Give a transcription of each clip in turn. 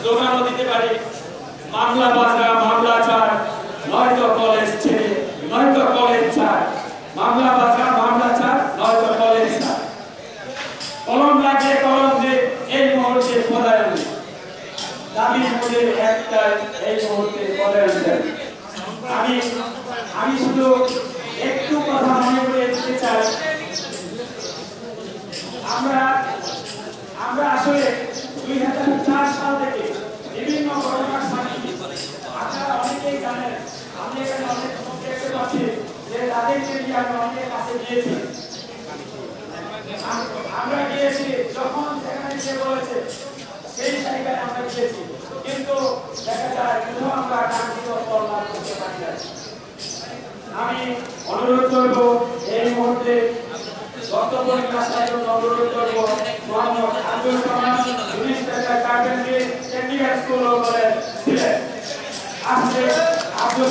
স্লোগানও দিতে পারি। মামলা বাজা মামলা ছাড় নয়তো কলেজ ছেড়ে, নয়তো কলেজ ছাড়। মামলা বাজা মামলা ছাড় নয়তো কলেজ ছাড়। কলম লাগিয়ে কলম দিয়ে এই মুহূর্তে পদায়ন দাবি মোদের একটা এই মুহূর্তে পদায়ন দেন আমি আমি শুধু একটু কথা মনে করে দিতে চাই। আমরা আমরা আসলে দুই তাদেরকে নিয়ে আমি অনেকের কাছে গিয়েছি আমরা গিয়েছি সে বলেছে, সেই জায়গায় আমরা গিয়েছি কিন্তু দেখা যায়, শুধু আমরা কাঙ্ক্ষিত করতে পারি। আমি অনুরোধ করব, এই মুহূর্তে বক্তব্য নিকাশের জন্য অনুরোধ করব মোহাম্মদ আব্দুল সালাম পুলিশ টাকা করে ছিলেন আজকে আব্দুল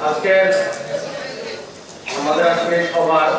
আজকে আমাদের আজকে সবার